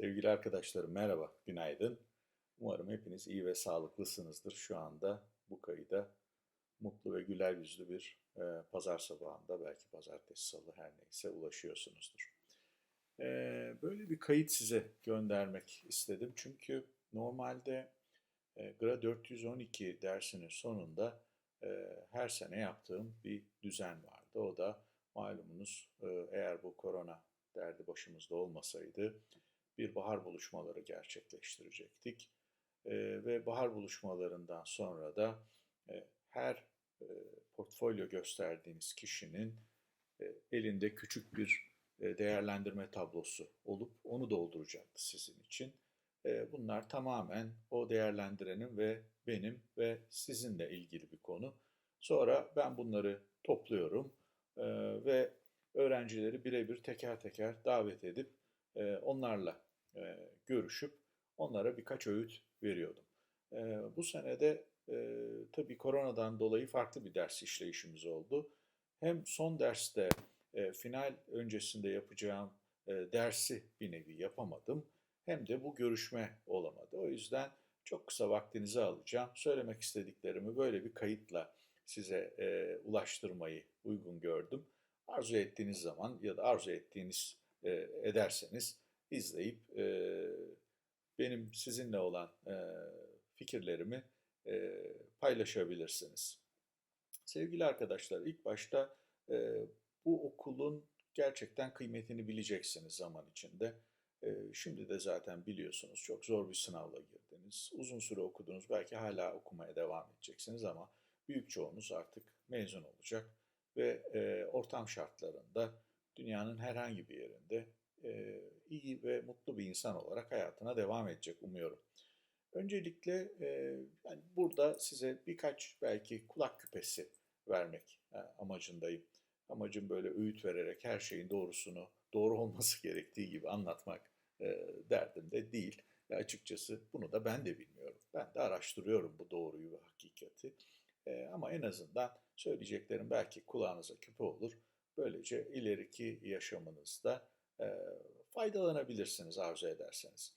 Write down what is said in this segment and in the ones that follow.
Sevgili arkadaşlarım merhaba, günaydın. Umarım hepiniz iyi ve sağlıklısınızdır. Şu anda bu kayıda mutlu ve güler yüzlü bir e, pazar sabahında, belki pazartesi, salı her neyse ulaşıyorsunuzdur. E, böyle bir kayıt size göndermek istedim. Çünkü normalde e, GRA 412 dersinin sonunda e, her sene yaptığım bir düzen vardı. O da malumunuz e, eğer bu korona derdi başımızda olmasaydı bir bahar buluşmaları gerçekleştirecektik. E, ve bahar buluşmalarından sonra da e, her e, portfolyo gösterdiğiniz kişinin e, elinde küçük bir e, değerlendirme tablosu olup onu dolduracaktı sizin için. E, bunlar tamamen o değerlendirenin ve benim ve sizinle ilgili bir konu. Sonra ben bunları topluyorum e, ve öğrencileri birebir teker teker davet edip e, onlarla e, görüşüp onlara birkaç öğüt veriyordum. E, bu senede e, tabii koronadan dolayı farklı bir ders işleyişimiz oldu. Hem son derste e, final öncesinde yapacağım e, dersi bir nevi yapamadım. Hem de bu görüşme olamadı. O yüzden çok kısa vaktinizi alacağım. Söylemek istediklerimi böyle bir kayıtla size e, ulaştırmayı uygun gördüm. Arzu ettiğiniz zaman ya da arzu ettiğiniz e, ederseniz izleyip e, benim sizinle olan e, fikirlerimi e, paylaşabilirsiniz. Sevgili arkadaşlar ilk başta e, bu okulun gerçekten kıymetini bileceksiniz zaman içinde. E, şimdi de zaten biliyorsunuz çok zor bir sınavla girdiniz. Uzun süre okudunuz belki hala okumaya devam edeceksiniz ama büyük çoğunuz artık mezun olacak ve e, ortam şartlarında dünyanın herhangi bir yerinde e, iyi ve mutlu bir insan olarak hayatına devam edecek umuyorum. Öncelikle e, yani burada size birkaç belki kulak küpesi vermek e, amacındayım. Amacım böyle öğüt vererek her şeyin doğrusunu doğru olması gerektiği gibi anlatmak e, derdimde değil. Ve açıkçası bunu da ben de bilmiyorum. Ben de araştırıyorum bu doğruyu ve hakikati. E, ama en azından söyleyeceklerim belki kulağınıza küpe olur. Böylece ileriki yaşamınızda e, faydalanabilirsiniz arzu ederseniz.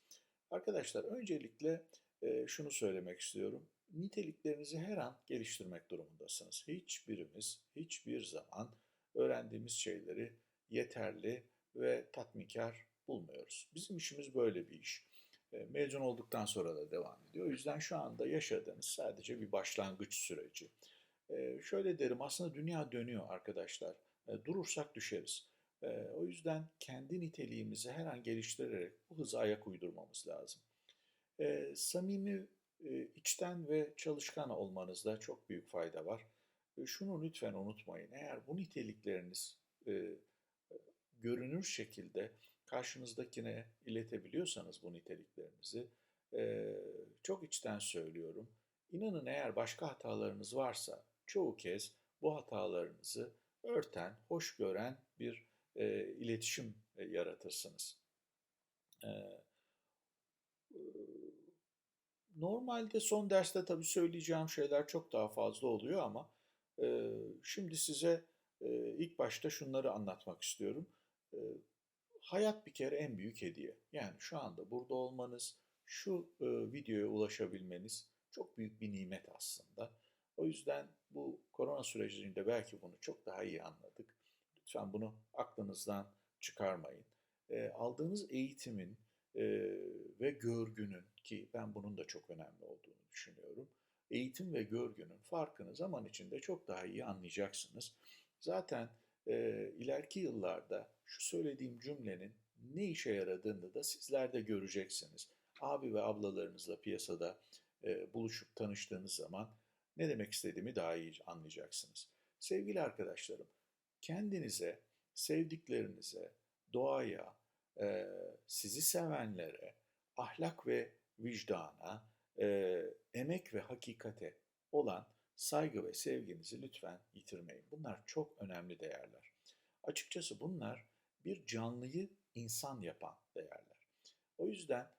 Arkadaşlar öncelikle e, şunu söylemek istiyorum. Niteliklerinizi her an geliştirmek durumundasınız. Hiçbirimiz hiçbir zaman öğrendiğimiz şeyleri yeterli ve tatminkar bulmuyoruz. Bizim işimiz böyle bir iş. E, mezun olduktan sonra da devam ediyor. O yüzden şu anda yaşadığınız sadece bir başlangıç süreci. E, şöyle derim aslında dünya dönüyor arkadaşlar. E, durursak düşeriz. O yüzden kendi niteliğimizi her an geliştirerek bu hıza ayak uydurmamız lazım. Samimi, içten ve çalışkan olmanızda çok büyük fayda var. Şunu lütfen unutmayın. Eğer bu nitelikleriniz görünür şekilde karşınızdakine iletebiliyorsanız bu niteliklerinizi çok içten söylüyorum. İnanın eğer başka hatalarınız varsa çoğu kez bu hatalarınızı örten, hoş gören bir e, iletişim e, yaratırsınız. E, normalde son derste tabii söyleyeceğim şeyler çok daha fazla oluyor ama e, şimdi size e, ilk başta şunları anlatmak istiyorum. E, hayat bir kere en büyük hediye. Yani şu anda burada olmanız, şu e, videoya ulaşabilmeniz çok büyük bir nimet aslında. O yüzden bu korona sürecinde belki bunu çok daha iyi anladık. Lütfen bunu aklınızdan çıkarmayın. E, aldığınız eğitimin e, ve görgünün ki ben bunun da çok önemli olduğunu düşünüyorum. Eğitim ve görgünün farkını zaman içinde çok daha iyi anlayacaksınız. Zaten e, ileriki yıllarda şu söylediğim cümlenin ne işe yaradığını da sizler de göreceksiniz. Abi ve ablalarınızla piyasada e, buluşup tanıştığınız zaman ne demek istediğimi daha iyi anlayacaksınız. Sevgili arkadaşlarım, kendinize, sevdiklerinize, doğaya, e, sizi sevenlere, ahlak ve vicdana, e, emek ve hakikate olan saygı ve sevginizi lütfen yitirmeyin. Bunlar çok önemli değerler. Açıkçası bunlar bir canlıyı insan yapan değerler. O yüzden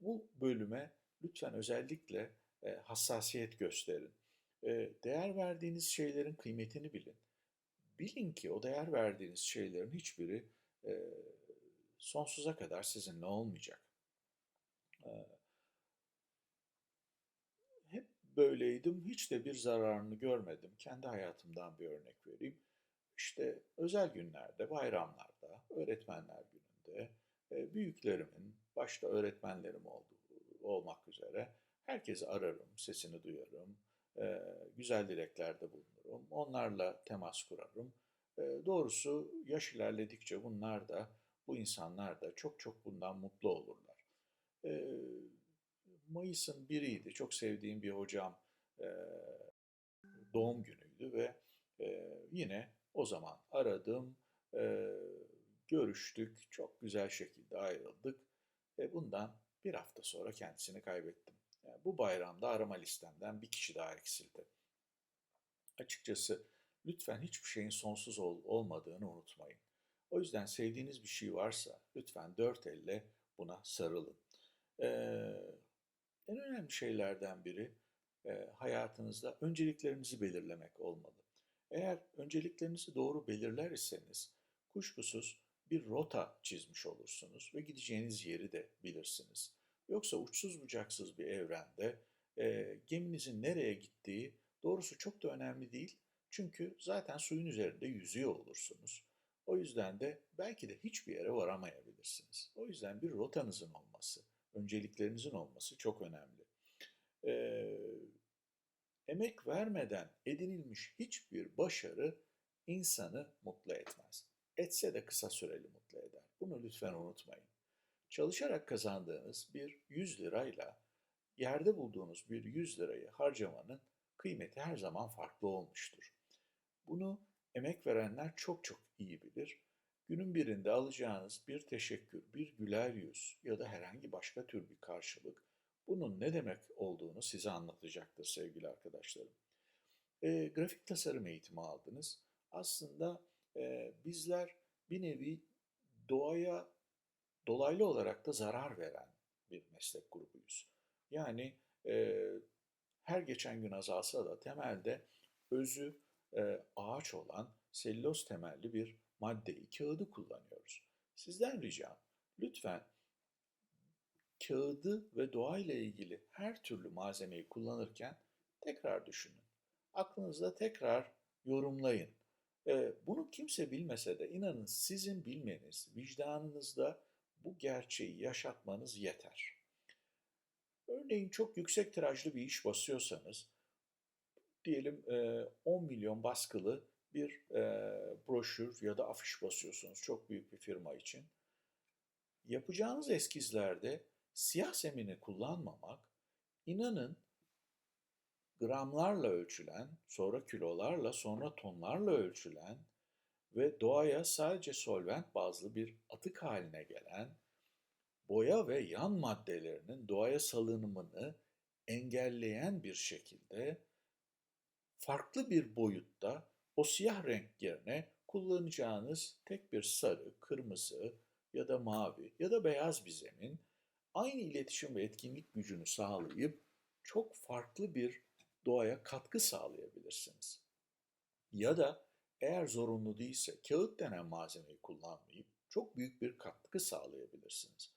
bu bölüme lütfen özellikle e, hassasiyet gösterin. E, değer verdiğiniz şeylerin kıymetini bilin. Bilin ki o değer verdiğiniz şeylerin hiçbiri e, sonsuza kadar sizinle olmayacak. Eee, hep böyleydim. Hiç de bir zararını görmedim. Kendi hayatımdan bir örnek vereyim. İşte özel günlerde, bayramlarda, öğretmenler gününde e, büyüklerimin, başta öğretmenlerim olduğu, olmak üzere herkesi ararım, sesini duyarım, e, güzel dileklerde bulunurum, onlarla temas kurarım. E, doğrusu yaş ilerledikçe bunlar da, bu insanlar da çok çok bundan mutlu olurlar. E, Mayıs'ın biriydi. Çok sevdiğim bir hocam e, doğum günüydü ve e, yine o zaman aradım, e, görüştük, çok güzel şekilde ayrıldık ve bundan bir hafta sonra kendisini kaybettim. Yani bu bayramda arama listemden bir kişi daha eksildi. Açıkçası lütfen hiçbir şeyin sonsuz ol- olmadığını unutmayın. O yüzden sevdiğiniz bir şey varsa lütfen dört elle buna sarılın. Ee, en önemli şeylerden biri e, hayatınızda önceliklerinizi belirlemek olmalı. Eğer önceliklerinizi doğru belirler iseniz kuşkusuz bir rota çizmiş olursunuz ve gideceğiniz yeri de bilirsiniz. Yoksa uçsuz bucaksız bir evrende e, geminizin nereye gittiği doğrusu çok da önemli değil. Çünkü zaten suyun üzerinde yüzüyor olursunuz. O yüzden de belki de hiçbir yere varamayabilirsiniz. O yüzden bir rotanızın olması, önceliklerinizin olması çok önemli. Ee, emek vermeden edinilmiş hiçbir başarı insanı mutlu etmez. Etse de kısa süreli mutlu eder. Bunu lütfen unutmayın. Çalışarak kazandığınız bir 100 lirayla yerde bulduğunuz bir 100 lirayı harcamanın kıymeti her zaman farklı olmuştur. Bunu emek verenler çok çok iyi bilir. Günün birinde alacağınız bir teşekkür, bir güler yüz ya da herhangi başka tür bir karşılık bunun ne demek olduğunu size anlatacaktır sevgili arkadaşlarım. E, grafik tasarım eğitimi aldınız. Aslında e, bizler bir nevi doğaya dolaylı olarak da zarar veren bir meslek grubuyuz. Yani e, her geçen gün azalsa da temelde özü e, ağaç olan selüloz temelli bir maddeyi, kağıdı kullanıyoruz. Sizden ricam lütfen kağıdı ve doğayla ilgili her türlü malzemeyi kullanırken tekrar düşünün. Aklınızda tekrar yorumlayın. E, bunu kimse bilmese de inanın sizin bilmeniz, vicdanınızda bu gerçeği yaşatmanız yeter. Örneğin çok yüksek tirajlı bir iş basıyorsanız, diyelim 10 milyon baskılı bir broşür ya da afiş basıyorsunuz çok büyük bir firma için. Yapacağınız eskizlerde siyah zemini kullanmamak, inanın gramlarla ölçülen, sonra kilolarla, sonra tonlarla ölçülen ve doğaya sadece solvent bazlı bir atık haline gelen boya ve yan maddelerinin doğaya salınımını engelleyen bir şekilde farklı bir boyutta o siyah renk yerine kullanacağınız tek bir sarı, kırmızı ya da mavi ya da beyaz bir zemin aynı iletişim ve etkinlik gücünü sağlayıp çok farklı bir doğaya katkı sağlayabilirsiniz. Ya da eğer zorunlu değilse kağıt denen malzemeyi kullanmayıp çok büyük bir katkı sağlayabilirsiniz.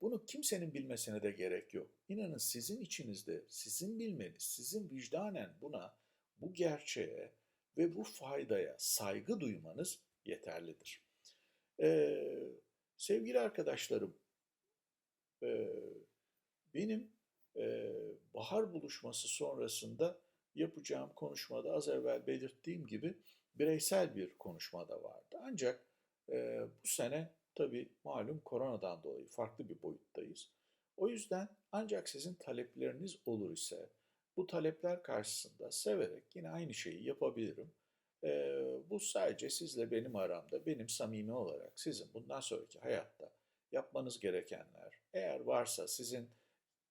Bunu kimsenin bilmesine de gerek yok. İnanın sizin içinizde, sizin bilmeniz, sizin vicdanen buna, bu gerçeğe ve bu faydaya saygı duymanız yeterlidir. Ee, sevgili arkadaşlarım, e, benim e, bahar buluşması sonrasında yapacağım konuşmada az evvel belirttiğim gibi bireysel bir konuşma da vardı. Ancak e, bu sene tabii malum koronadan dolayı farklı bir boyuttayız. O yüzden ancak sizin talepleriniz olur ise bu talepler karşısında severek yine aynı şeyi yapabilirim. E, bu sadece sizle benim aramda, benim samimi olarak sizin bundan sonraki hayatta yapmanız gerekenler, eğer varsa sizin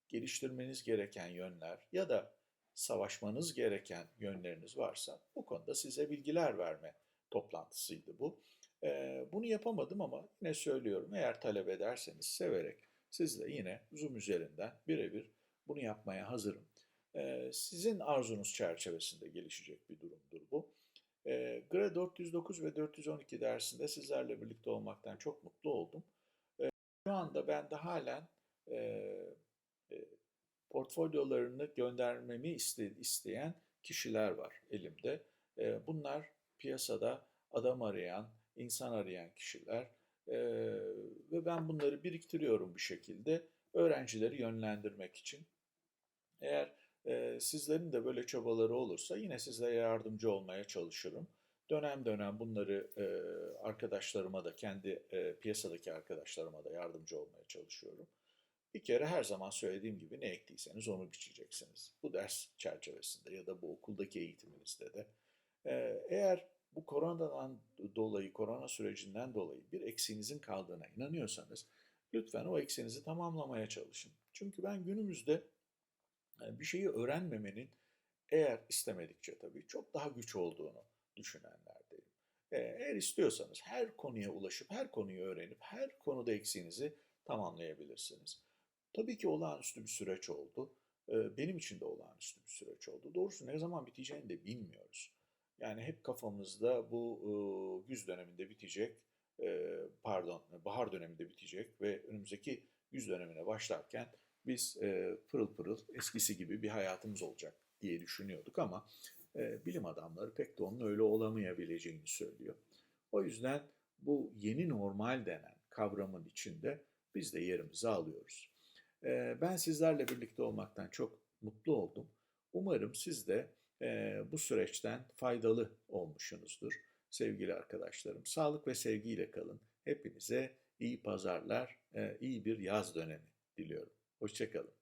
geliştirmeniz gereken yönler ya da savaşmanız gereken yönleriniz varsa bu konuda size bilgiler verme toplantısıydı bu. Ee, bunu yapamadım ama yine söylüyorum eğer talep ederseniz severek sizle yine Zoom üzerinden birebir bunu yapmaya hazırım. Ee, sizin arzunuz çerçevesinde gelişecek bir durumdur bu. Ee, GRE 409 ve 412 dersinde sizlerle birlikte olmaktan çok mutlu oldum. Ee, şu anda ben de halen e, e, portfolyolarını göndermemi iste, isteyen kişiler var elimde. Bunlar piyasada adam arayan, insan arayan kişiler ve ben bunları biriktiriyorum bir şekilde öğrencileri yönlendirmek için. Eğer sizlerin de böyle çabaları olursa yine sizlere yardımcı olmaya çalışırım. Dönem dönem bunları arkadaşlarıma da kendi piyasadaki arkadaşlarıma da yardımcı olmaya çalışıyorum. Bir kere her zaman söylediğim gibi ne ektiyseniz onu biçeceksiniz. Bu ders çerçevesinde ya da bu okuldaki eğitiminizde de. E, eğer bu koronadan dolayı, korona sürecinden dolayı bir eksiğinizin kaldığına inanıyorsanız lütfen o eksiğinizi tamamlamaya çalışın. Çünkü ben günümüzde bir şeyi öğrenmemenin eğer istemedikçe tabii çok daha güç olduğunu düşünenlerdeyim. Eğer istiyorsanız her konuya ulaşıp her konuyu öğrenip her konuda eksiğinizi tamamlayabilirsiniz. Tabii ki olağanüstü bir süreç oldu. Benim için de olağanüstü bir süreç oldu. Doğrusu ne zaman biteceğini de bilmiyoruz. Yani hep kafamızda bu güz döneminde bitecek, pardon bahar döneminde bitecek ve önümüzdeki güz dönemine başlarken biz pırıl pırıl eskisi gibi bir hayatımız olacak diye düşünüyorduk ama bilim adamları pek de onun öyle olamayabileceğini söylüyor. O yüzden bu yeni normal denen kavramın içinde biz de yerimizi alıyoruz. Ben sizlerle birlikte olmaktan çok mutlu oldum. Umarım siz de bu süreçten faydalı olmuşsunuzdur sevgili arkadaşlarım. Sağlık ve sevgiyle kalın. Hepinize iyi pazarlar, iyi bir yaz dönemi diliyorum. Hoşçakalın.